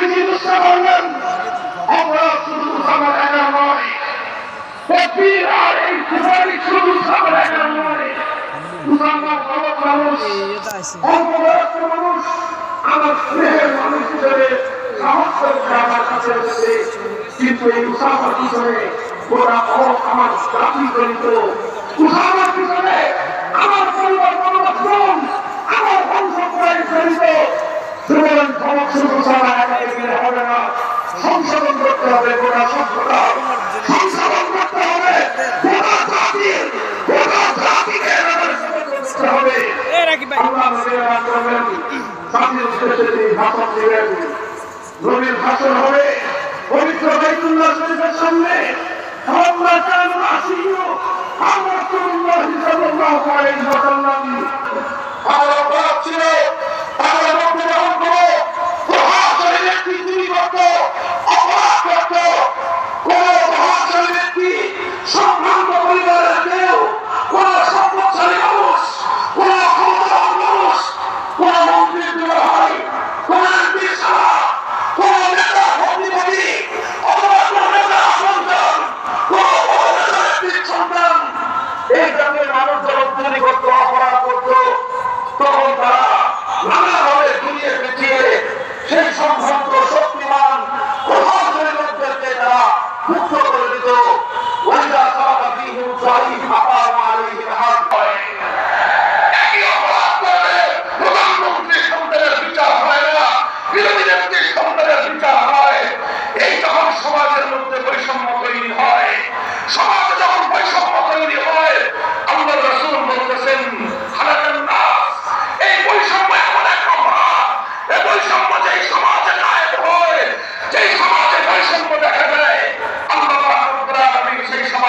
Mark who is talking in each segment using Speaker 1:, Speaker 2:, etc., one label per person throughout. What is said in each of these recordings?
Speaker 1: নবীজি দুঃস্থ করলেন অপরাধ শুধু উসামার একা নয় কপির আর এই কুমারী শুধু উসামার একা নয় মানুষ আমার স্নেহের মানুষ আমার আমার উসামার পিছনে আমার পরিবার পরিবর্তন আমার বংশ প্রায় জড়িত সুতরাং সমস্ত উসামা একা এগিয়ে হবে না সংশোধন করতে হবে গোটা সভ্যতা সংশোধন করতে হবে। গোটা জাতির গোটা জাতিকে করতে হবে।
Speaker 2: এ রাকিব ভাই।
Speaker 1: আল্লাহ নবীরা জাতির উদ্দেশ্যে তিনি ভাষণ দিবেন। নবীর ভাষণ হবে পবিত্র বাইতুল্লাহ শরীফের সামনে। আমরা কেন আসিও। আমরা রাসূলুল্লাহ সাল্লাল্লাহু আলাইহি ওয়াসাল্লাম। চুরি করত অপরাধ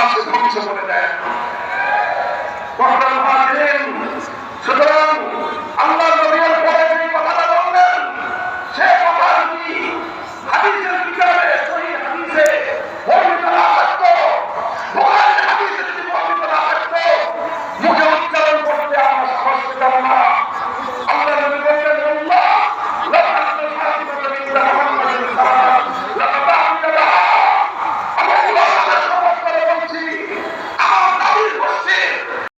Speaker 1: সমাজকে ধ্বংস করে দেন। সুতরাং